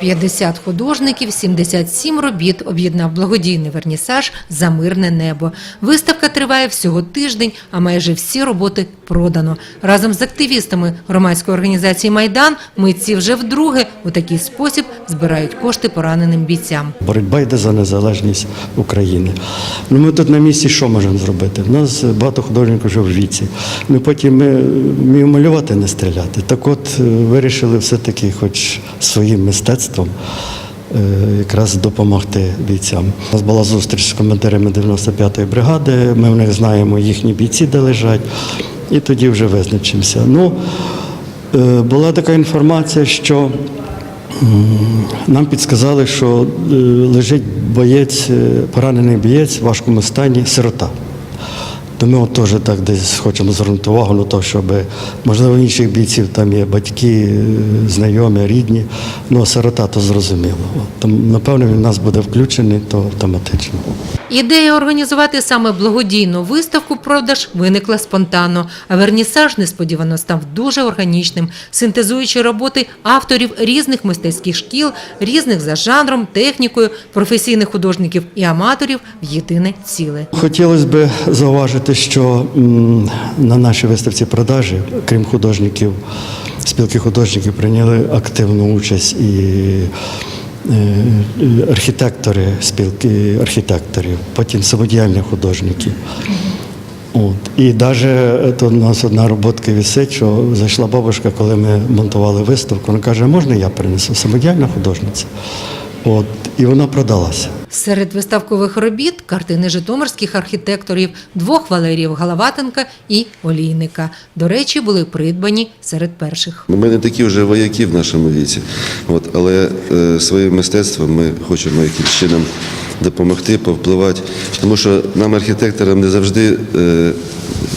50 художників, 77 робіт об'єднав благодійний вернісаж за мирне небо. Виставка триває всього тиждень, а майже всі роботи продано. Разом з активістами громадської організації Майдан митці вже вдруге у такий спосіб збирають кошти пораненим бійцям. Боротьба йде за незалежність України. Ну, ми тут на місці що можемо зробити? У нас багато художників вже в віці. Ми потім ми вміємо малювати, не стріляти. Так от е, вирішили все-таки, хоч своїм мистецтвом, е, якраз допомогти бійцям. У нас була зустріч з командирами 95-ї бригади, ми в них знаємо їхні бійці, де лежать, і тоді вже визначимося. Ну, е, була така інформація, що Нам підсказали, що е, лежить боєць, е, поранений боєць в важкому стані, сирота. То ми от теж так десь хочемо звернути увагу на те, щоб, можливо, інших бійців там є батьки, знайомі, рідні, ну а сирота то зрозуміло. Тому, напевно, він в нас буде включений, то автоматично. Ідея організувати саме благодійну виставку продаж виникла спонтанно, а вернісаж несподівано став дуже органічним, синтезуючи роботи авторів різних мистецьких шкіл, різних за жанром, технікою, професійних художників і аматорів в єдине ціле. Хотілося б зауважити, що на нашій виставці продажі, крім художників, спілки художників прийняли активну участь і е, архітектори, спілки архітекторів, потім самодіяльні художники. От. І навіть тут у нас одна роботка висить, що зайшла бабушка, коли ми монтували виставку, вона каже, можна я принесу? Самодіяльна художниця. От. І вона продалася. Серед виставкових робіт картини житомирських архітекторів двох Валеріїв Галаватенка і Олійника. До речі, були придбані серед перших. Ми не такі вже вояки в нашому віці, от, але е, своїм мистецтвом ми хочемо якимось чином допомогти, повпливати. Тому що нам, архітекторам, не завжди е,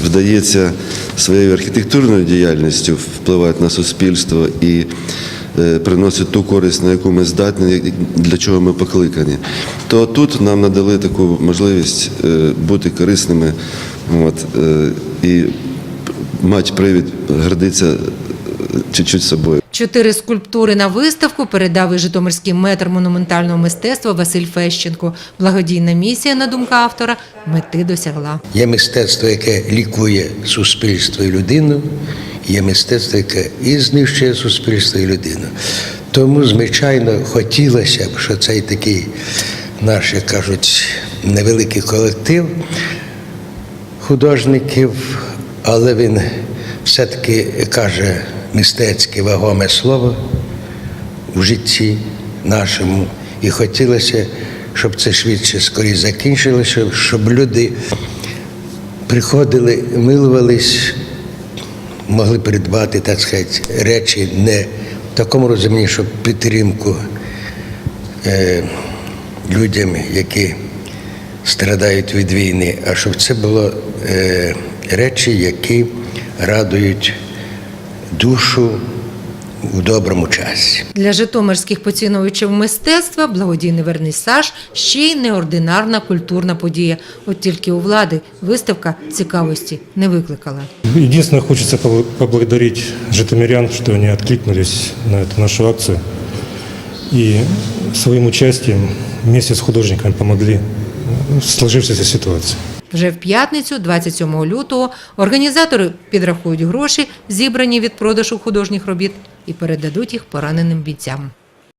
вдається своєю архітектурною діяльністю впливати на суспільство і е, приносити ту користь, на яку ми здатні, для чого ми покликані. То тут нам надали таку можливість е, бути корисними от, е, і мати привід гордитися чуть-чуть собою. Чотири скульптури на виставку передав і житомирський метр монументального мистецтва Василь Фещенко. Благодійна місія, на думку автора, мети досягла. Є мистецтво, яке лікує суспільство і людину, є мистецтво, яке і знищує суспільство і людину. Тому, звичайно, хотілося б, що цей такий наш, як кажуть, невеликий колектив художників, але він все-таки каже мистецьке вагоме слово в житті нашому. І хотілося, щоб це швидше скоріше закінчилося, щоб люди приходили, милувались, могли придбати, так сказати, речі не в такому розумінні, щоб підтримку е, людям, які страдають від війни, а щоб це було е, речі, які радують душу в доброму часі. Для житомирських поціновувачів мистецтва благодійний вернісаж ще й неординарна культурна подія. От тільки у влади виставка цікавості не викликала. Единственное, хочется побл- поблагодарить житомирян, что они откликнулись на эту нашу акцию и своим участием вместе с художниками помогли в сложившейся ситуации. Вже в п'ятницю, 27 лютого, організатори підрахують гроші, зібрані від продажу художніх робіт, і передадуть їх пораненим бійцям.